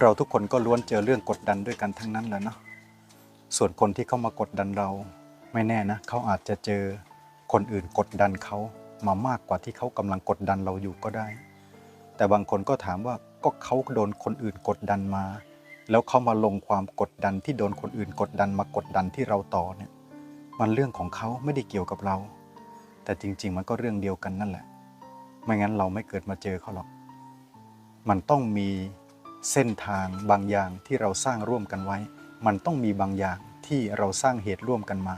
เราทุกคนก็ล้วนเจอเรื่องกดดันด้วยกันทั้งนั้นแหละเนาะส่วนคนที่เข้ามากดดันเรา ไม่แน่นะเขาอาจจะเจอคนอื่นกดดันเขามามากกว่าที่เขากำลังกดดันเราอยู่ก็ได้ แต่บางคนก็ถามว่าก็เขาโดนคนอื่นกดดันมา แล้วเขามาลงความกดดันที่โดนคนอื่นกดดันมากดดันที่เราต่อเนี่ยมันเรื่องของเขาไม่ได้เกี่ยวกับเรา แต่จริง ๆ มันก็เรื่องเดียวกันนั่นแหละ ไม่งั้นเราไม่เกิดมาเจอเขาหรอก มันต้องมี เส้นทางบางอย่างที่เราสร้างร่วมกันไว้ มันต้องมีบางอย่างที่เราสร้างเหตุร่วมกันมา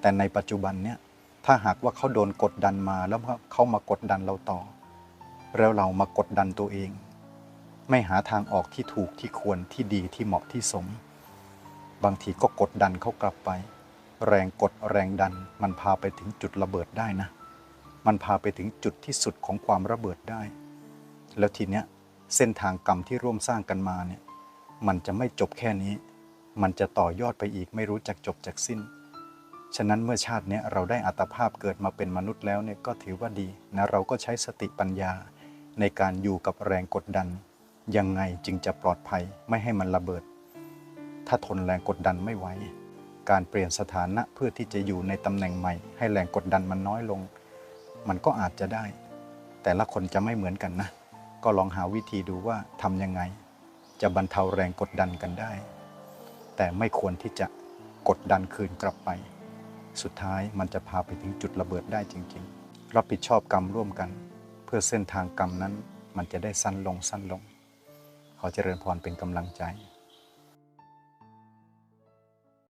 แต่ในปัจจุบันเนี่ยถ้าหากว่าเขาโดนกดดันมาแล้วเขามากดดันเราต่อ แล้วเรามากดดันตัวเอง ไม่หาทางออกที่ถูกที่ควรที่ดีที่เหมาะที่สม บางทีก็กดดันเขากลับไป แรงกดแรงดันมันพาไปถึงจุดระเบิดได้นะ มันพาไปถึงจุดที่สุดของความระเบิดได้ แล้วทีเนี้ย เส้นทางกรรมที่ร่วมสร้างกันมาเนี่ยมันจะไม่จบแค่นี้ มันจะต่อยอดไปอีกไม่รู้จักจบจากสิ้น ฉะนั้นเมื่อชาติเนี้ยเราได้อัตภาพเกิดมาเป็นมนุษย์แล้วเนี่ยก็ถือว่าดีนะเราก็ใช้สติปัญญา ในการอยู่กับแรงกดดัน ยังไงจึงจะปลอดภัยไม่ให้มันระเบิด ถ้าทนแรงกดดันไม่ไหวการเปลี่ยนสถานะเพื่อที่จะอยู่ในตำแหน่งใหม่ ให้แรงกดดันมันน้อยลง มันก็อาจจะได้ แต่ละคนจะไม่เหมือนกันนะ ก็ลองหาวิธีดูว่าทำยังไง จะบรรเทาแรงกดดันกันได้ แต่ไม่ควรที่จะกดดันคืนกลับไป สุดท้ายมันจะพาไปถึงจุดระเบิดได้จริง ๆ รับผิดชอบกรรมร่วมกัน เพื่อเส้นทางกรรมนั้นมันจะได้สั้นลงสั้นลง ขอเจริญพรเป็นกำลังใจ